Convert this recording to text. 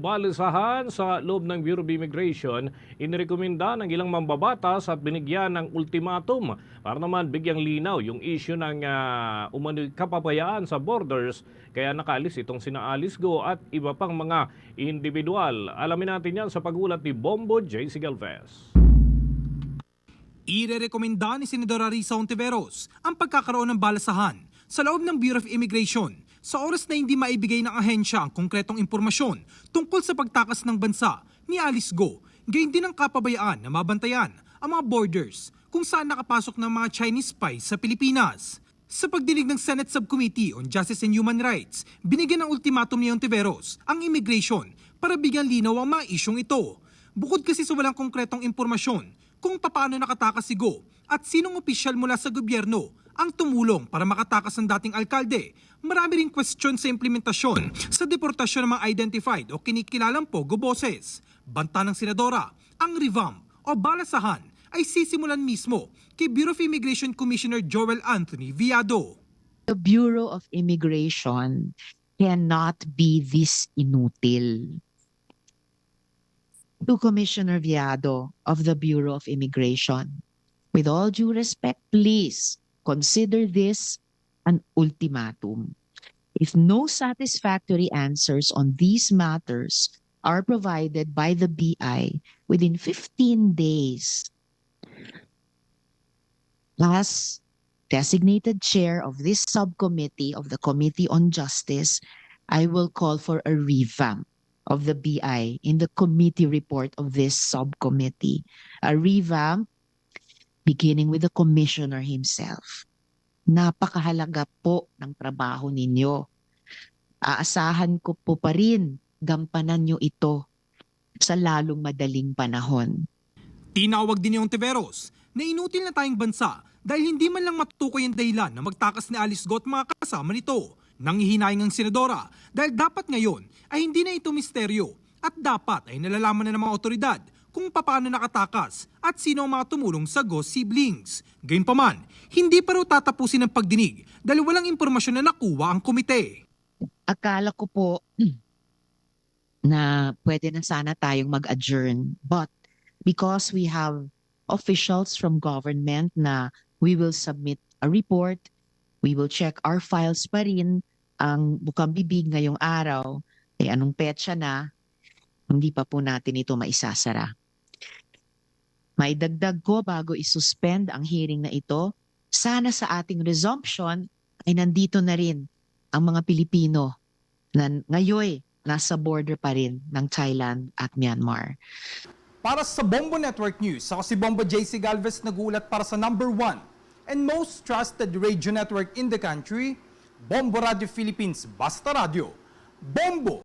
Balisahan sa loob ng Bureau of Immigration, inirekomenda ng ilang mambabatas at binigyan ng ultimatum para naman bigyang linaw yung issue ng uh, umano'y kapabayaan sa borders kaya nakaalis itong sina Alice Go at iba pang mga individual. Alamin natin yan sa pagulat ni Bombo J. Galvez. Irerekomenda ni Senadora Risa Ontiveros ang pagkakaroon ng balasahan sa loob ng Bureau of Immigration sa oras na hindi maibigay ng ahensya ang konkretong impormasyon tungkol sa pagtakas ng bansa ni Alice Go, gayon din ang kapabayaan na mabantayan ang mga borders kung saan nakapasok ng mga Chinese spies sa Pilipinas. Sa pagdinig ng Senate Subcommittee on Justice and Human Rights, binigyan ng ultimatum ni Ontiveros ang immigration para bigyan linaw ang mga isyong ito. Bukod kasi sa walang konkretong impormasyon kung paano nakatakas si Go at sinong opisyal mula sa gobyerno ang tumulong para makatakas ang dating alkalde, marami ring question sa implementasyon sa deportasyon ng mga identified o kinikilalang pogo boses. Banta ng senadora, ang revamp o balasahan ay sisimulan mismo kay Bureau of Immigration Commissioner Joel Anthony Viado. the Bureau of Immigration cannot be this inutil. To Commissioner Viado of the Bureau of Immigration, with all due respect, please consider this an ultimatum. If no satisfactory answers on these matters are provided by the BI within 15 days, as designated chair of this subcommittee of the Committee on Justice, I will call for a revamp of the BI in the committee report of this subcommittee. A revamp beginning with the commissioner himself. Napakahalaga po ng trabaho ninyo. Aasahan ko po pa rin gampanan nyo ito sa lalong madaling panahon. Tinawag din ni Ontiveros na inutil na tayong bansa dahil hindi man lang matutukoy ang dahilan na magtakas ni Alice Go at mga kasama nito. Nangihinayang ang senadora dahil dapat ngayon ay hindi na ito misteryo at dapat ay nalalaman na ng mga otoridad kung paano nakatakas at sino ang mga tumulong sa Go siblings. Gayunpaman, hindi pa raw tatapusin ang pagdinig dahil walang impormasyon na nakuha ang komite. akala ko po na pwede na sana tayong mag-adjourn. But because we have officials from government na we will submit a report, we will check our files pa rin. Ang bukang bibig ngayong araw, eh anong petsa na, hindi pa po natin ito maisasara. Maidagdag ko bago isuspend ang hearing na ito, sana sa ating resumption ay nandito na rin ang mga Pilipino na ngayon nasa border pa rin ng Thailand at Myanmar. Para sa Bombo Network News, ako si Bombo JC Galvez nagulat para sa number one and most trusted radio network in the country, Bombo Radio Philippines Basta Radio. Bombo!